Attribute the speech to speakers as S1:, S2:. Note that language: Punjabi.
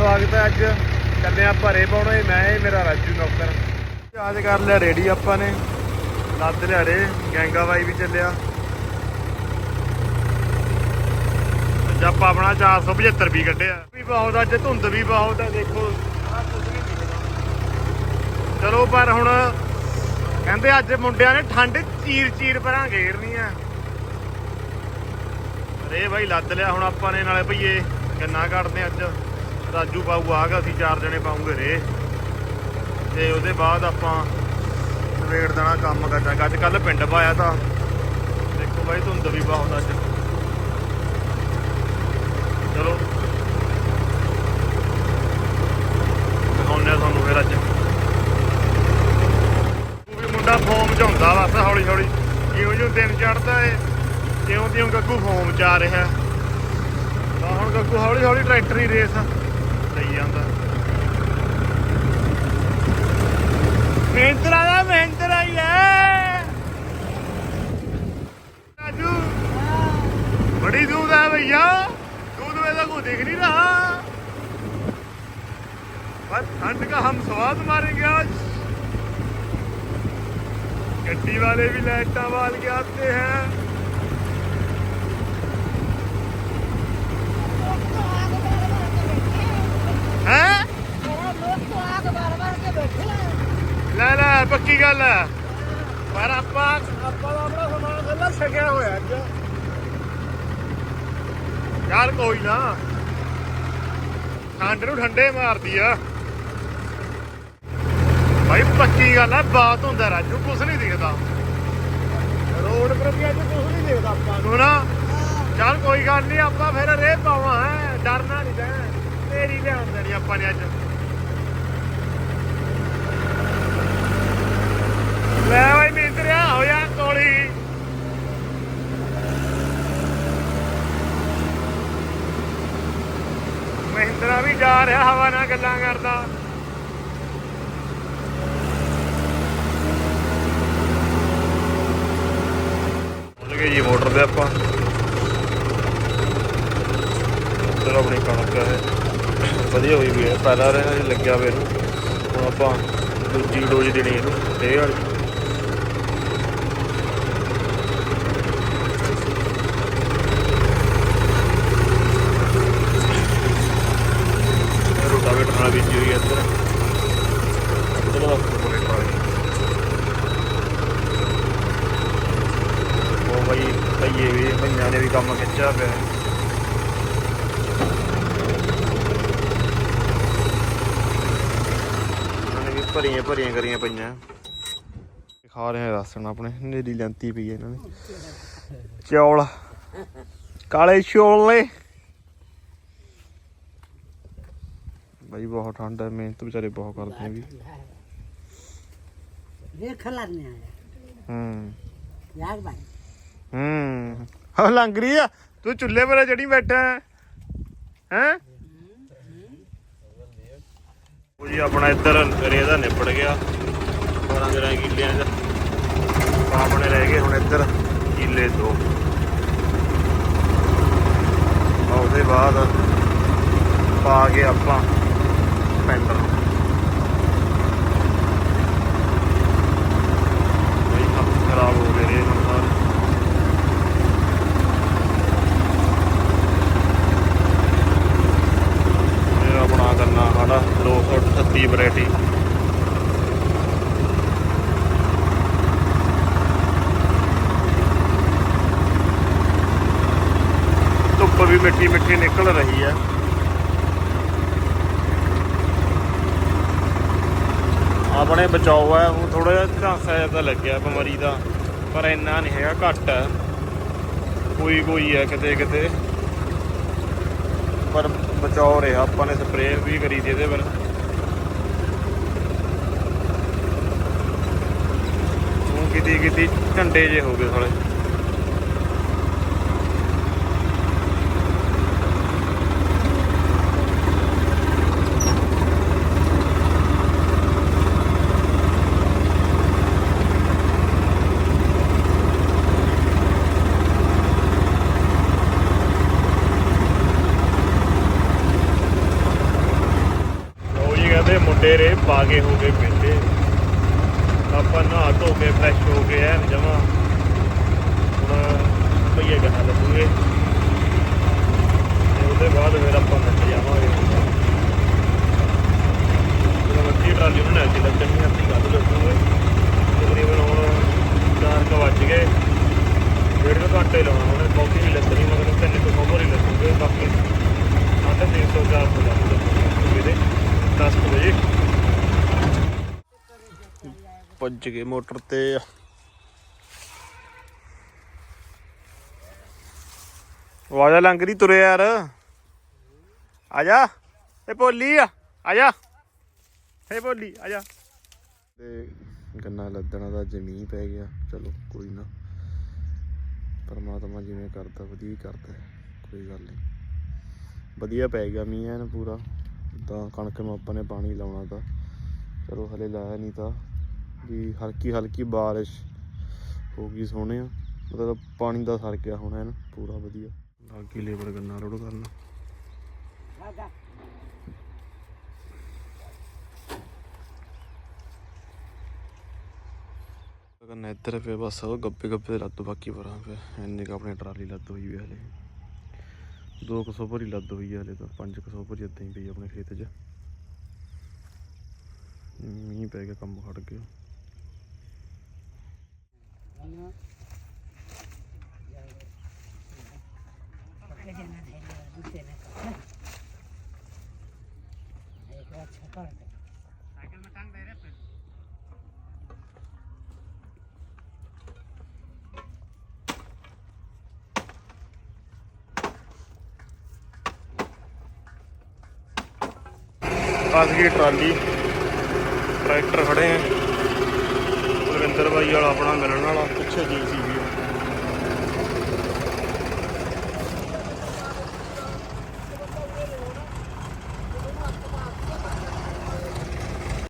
S1: ਸਵਾਗਤ ਹੈ ਅੱਜ। ਚੱਲੇ ਆ ਭਰੇ ਪਾਉਣੇ। ਮੈਂ ਇਹ ਮੇਰਾ ਰਾਜੂ ਨੌਕਰ। ਅੱਜ ਕਰ ਲਿਆ ਰੇੜੀ ਆਪਾਂ ਨੇ। ਲੱਦ ਲਿਆ ਰੇ। ਗੈਂਗਾ ਬਾਈ ਵੀ ਚੱਲਿਆ। ਅੱਜ ਆਪਾਂ ਆਪਣਾ 475 ਵੀ ਕੱਢਿਆ। ਵੀ ਬਹੁਤ, ਅੱਜ ਧੁੰਦ ਵੀ ਬਹੁਤ ਹੈ, ਦੇਖੋ। ਚਲੋ, ਪਰ ਹੁਣ ਕਹਿੰਦੇ ਅੱਜ ਮੁੰਡਿਆਂ ਨੇ ਠੰਡ ਚੀਰ ਚੀਰ ਪਰਾਂ ਘੇਰਨੀ ਆ। ਰੇ ਬਾਈ ਲੱਦ ਲਿਆ ਹੁਣ ਆਪਾਂ ਨੇ, ਨਾਲੇ ਭਈਏ ਗੰਨਾ ਕੱਢਦੇ ਅੱਜ। ਰਾਜੂ ਪਾਊ ਆਗਾ ਅਸੀਂ ਚਾਰ ਜਣੇ ਪਾਉਂਗੇ ਰੇ। ਤੇ ਉਹਦੇ ਬਾਅਦ ਆਪਾਂ ਨਵੇੜ ਦੇਣਾ ਕੰਮ ਕਰਦਾ ਅੱਜ ਕੱਲ ਪਿੰਡ ਪਾਇਆ ਤਾਂ। ਦੇਖੋ ਬਾਈ, ਧੁੰਦ ਵੀ ਬਹੁਤ ਅੱਜ। ਚਲੋ। ਦਿਖਾਉਂਦੇ ਆ ਤੁਹਾਨੂੰ ਫਿਰ ਅੱਜ। ਉਹ ਵੀ ਮੁੰਡਾ ਫੋਮ ਚ ਹੁੰਦਾ ਬਸ ਹੌਲੀ ਹੌਲੀ। ਜਿਉਂ ਜਿਉਂ ਦਿਨ ਚੜਦਾ ਏ, ਤਿਉਂ ਜਿਉਂ ਗੱਗੂ ਫੋਮ ਚ ਆ ਰਿਹਾ। ਤਾਂ ਹੁਣ ਗੱਗੂ ਹੌਲੀ ਹੌਲੀ ਟਰੈਕਟਰ ਹੀ ਰੇਸ ਲਈ ਜਾਂਦਾ ਮਹਿੰਦਰਾ ਦਾ ਮਹਿੰਦਰਾ ਹੀ ਹੈ ਰਾਜੂ बड़ी दूध है भैया दूध में तो कुछ दिख नहीं रहा बस ठंड का हम स्वाद मारेंगे आज गड्डी वाले भी लाइटा बाल के आते हैं हैं ਪੱਕੀ ਗੱਲ ਹੈ? ਪਰ ਆਪਾਂ ਆਪਾਂ ਦਾ ਆਪਣਾ ਸਮਾਨ ਗੱਲਾਂ ਛਕਿਆ ਹੋਇਆ ਅੱਜ। ਯਾਰ ਕੋਈ ਨਾ। ਠੰਡ ਨੂੰ ਠੰਡੇ ਮਾਰਦੀ ਆ। ਭਾਈ ਪੱਕੀ ਗੱਲ ਆ ਬਾਤ ਹੁੰਦਾ ਰਾਜੂ ਕੁਛ ਨਹੀਂ ਦਿਖਦਾ। ਰੋਡ ਪਰ ਵੀ ਅੱਜ ਕੁਛ ਨਹੀਂ ਦਿਖਦਾ ਆਪਾਂ ਨੂੰ। ਨਾ ਚੱਲ ਕੋਈ ਗੱਲ ਨਹੀਂ ਆਪਾਂ ਫਿਰ ਰੇ ਪਾਵਾਂ ਹੈ। ਡਰਨਾ ਨਹੀਂ ਤੈਂ ਤੇਰੀ ਲਿਆਉਣ ਦੇਣੀ ਆਪਾਂ ਨੇ ਅੱਜ। ਲੈ ਬਈ ਮਿੰਦਰਿਆ ਹੋਇਆ ਕੋਲੀ ਮਹਿੰਦਰਾ ਵੀ ਜਾ ਰਿਹਾ ਹਵਾ ਨਾਲ ਗੱਲਾਂ ਕਰਦਾ। ਗਏ ਜੀ ਮੋਟਰ ਤੇ ਆਪਾਂ। ਉੱਧਰ ਆਪਣੀ ਕਣਕ ਹੈ। ਵਧੀਆ ਹੋਈ ਵੀ ਹੈ ਪਹਿਲਾਂ ਇਹਨਾਂ ਦੀ ਲੱਗਿਆ ਵੇ ਇਹਨੂੰ। ਹੁਣ ਆਪਾਂ ਦੂਜੀ ਡੋਜ਼ ਦੇਣੀ ਇਹਨੂੰ ਇਹ ਵਾਲੀ ਰੋਟਾਵੇਟਰ ਨਾਲ ਬੀਜੀ ਹੋਈ ਹੈ ਇੱਧਰ ਚਲੋ ਰੋਟਾਵੇਟਰ ਵਾਲੀ ਉਹ ਭਈਏ ਵੀ ਭਈਆਂ ਨੇ ਵੀ ਕੰਮ ਖਿੱਚਿਆ ਪਿਆ। ਉਹਨਾਂ ਨੇ ਵੀ ਭਰੀਆਂ ਭਰੀਆਂ ਕਰੀਆਂ ਪਈਆਂ। ਖਾ ਰਹੇ ਆ ਰਾਸ਼ਨ ਆਪਣੇ ਨੇਰੀ ਲੈਂਤੀ ਪਈ ਇਹਨਾਂ ਨੇ। ਚੌਲ ਕਾਲੇ ਛੋਲੇ ਬਾਈ ਬਹੁਤ ਠੰਡ ਹੈ ਮਿਹਨਤ ਵਿਚਾਰੇ ਬਹੁਤ ਕਰਦੇ ਨੇ ਵੀ।
S2: ਵੇਖ ਲੈਣੇ ਆ।
S1: ਹੂੰ।
S2: ਯਾਰ ਭਾਈ
S1: ਹੂੰ। ਹਾਂ ਲੰਘ ਰਹੀ ਆ। ਤੂੰ ਚੁੱਲ੍ਹੇ 'ਪਰ ਜੜੀ ਬੈਠਾ ਹੈ। ਹੈਂ? ਉਹ ਜੀ ਆਪਣਾ ਇੱਧਰ ਰੇ ਨਿਪੜ ਗਿਆ। 12 13 ਕਿੱਲਿਆਂ ਚ ਆਪਣੇ ਰਹਿ ਗਏ ਹੁਣ ਇੱਧਰ ਕਿੱਲੇ ਦੋ ਉਹਦੇ ਬਾਅਦ ਪਾ ਕੇ ਆਪਾਂ ਪੈਂਟਰ ਬਈ ਹੱਥ ਖਰਾਬ ਹੋ ਗਏ ਰੇ ਹੁਣ ਸਾਰੇ ਇਹ ਆਪਣਾ ਕਰਨਾ ਸਾਡਾ 238 ਵੈਰਾਈਟੀ ਧੁੱਪ ਵੀ ਮਿੱਟੀ ਮਿੱਟੀ ਨਿਕਲ ਰਹੀ ਹੈ। ਆਪਣੇ ਬਚਾਓ ਹੈ ਉਹ ਥੋੜਾ ਜਿਹਾ ਝਾਂਸਾ ਜਿਹਾ ਤਾਂ ਲੱਗਿਆ ਬਿਮਾਰੀ ਦਾ, ਪਰ ਇੰਨਾ ਨਹੀਂ ਹੈਗਾ, ਘੱਟ ਹੈ। ਕੋਈ ਕੋਈ ਹੈ ਕਿਤੇ ਕਿਤੇ। ਪਰ ਬਚਾਓ ਰਿਹਾ, ਆਪਾਂ ਨੇ ਸਪਰੇਅ ਵੀ ਕਰੀ ਸੀ ਇਹਦੇ ਪਰ ਉਹ ਕਿਤੇ ਕਿਤੇ ਝੰਡੇ ਜੇ ਹੋ ਗਏ ਸਾਲੇ। ਪਾ ਪਾਗੇ ਹੋ ਗਏ ਪਿੰਡੇ। ਆਪਾਂ ਨਹਾ ਧੋ ਕੇ ਫਰੈਸ਼ ਹੋ ਕੇ ਐ ਜਮਾ। ਹੁਣ ਭਈਏ ਗਾਣਾ ਲੱਗੂਗੇ। ਤੇ ਉਹਦੇ ਬਾਅਦ ਫਿਰ ਆਪਾਂ ਨੱਚ ਜਾਵਾਂਗੇ। ਜਦੋਂ ਮੱਛੀ ਟਰਾਲੀ ਨੂੰ ਨੱਚ ਲੱਗਣੀ ਅੱਧੀ ਗੱਲ ਲੱਗੂਗੇ। ਤਕਰੀਬਨ ਹੁਣ 4 ਕੁ ਵੱਜ ਗਏ। ਡੇਢ ਕੁ ਘੰਟੇ ਲਾਉਣਾ ਉਹਨੇ ਬਹੁਤੀ ਨਹੀਂ ਲੱਗਣੀ, ਮਗਰ ਤਿੰਨ ਕੁ ਖਬਰ ਹੀ ਲੱਗੂਗੇ, ਬਾਕੀ ਸਾਢੇ ਤਿੰਨ ਸੌ ਚਾਰ ਸੌ ਲੱਗ ਲੱਗੂਗੇ। 10 ਵਜੇ। ਪੁੱਜ ਗਏ ਮੋਟਰ ਤੇ। ਵਾਜਾ ਲੰਗਰੀ ਤੁਰੇ ਯਾਰ। ਆ ਜਾ। ਇਹ ਭੋਲੀ ਆ। ਆ ਜਾ। ਇਹ ਭੋਲੀ, ਆ ਜਾ। ਤੇ ਗੰਨਾ ਲੱਦਣਾ ਦਾ ਜ਼ਮੀਨ ਪੈ ਗਿਆ। ਚਲੋ ਕੋਈ ਨਾ। ਪਰਮਾਤਮਾ ਜਿਵੇਂ ਕਰਦਾ, ਵਧੀਆ ਕਰਦਾ ਕੋਈ ਗੱਲ ਨਹੀਂ। ਵਧੀਆ ਪੈ ਗਿਆ ਮੀਂਹ ਐਨ ਪੂਰਾ। ਤਾਂ ਕਣਕ ਨੂੰ ਆਪਾਂ ਨੇ ਪਾਣੀ ਲਾਉਣਾ ਤਾਂ। ਚਲੋ ਹਲੇ ਲਾਇਆ ਨਹੀਂ ਤਾਂ। ਵੀ ਹਲਕੀ ਹਲਕੀ ਬਾਰਿਸ਼ ਹੋ ਗਈ ਸੋਹਣੇ ਆ। ਮਤਲਬ ਪਾਣੀ ਦਾ ਸਰ ਗਿਆ ਹੋਣਾ ਐਨ ਪੂਰਾ ਵਧੀਆ। ਬਾਕੀ ਲੇਬਰ ਗੰਨਾ ਰੋੜ ਕਰਨਾ।
S2: ਰਾਜਾ
S1: ਗੰਨਾ ਇੱਧਰ ਪਿਆ, ਬਸ ਉਹ ਗੱਪੇ ਗੱਬੇ ਲੱਦ ਬਾਕੀ ਪਰਾਂ ਪਿਆ। ਇੰਨੇ ਕੁ ਆਪਣੀ ਟਰਾਲੀ ਲੱਤ ਹੋਈ ਵੀ ਹਲੇ। 200 ਭਰੀ ਲੱਦ ਹੋਈ ਆ ਹਲੇ ਤਾਂ 500 ਭਰੀ ਏਦਾਂ ਹੀ ਪਈ ਆਪਣੇ ਖੇਤ 'ਚ। ਮੀਂਹ ਪੈ ਗਿਆ, ਕੰਮ ਖੜ ਗਿਆ। ਫਸ ਗਈ ਟਰਾਲੀ। ਟਰੈਕਟਰ ਖੜੇ ਆ। ਕੁਲਵਿੰਦਰ ਬਾਈ ਵਾਲਾ ਆਪਣਾ ਮਿਲਣ ਵਾਲਾ। ਪਿੱਛੇ ਜੀ ਸੀ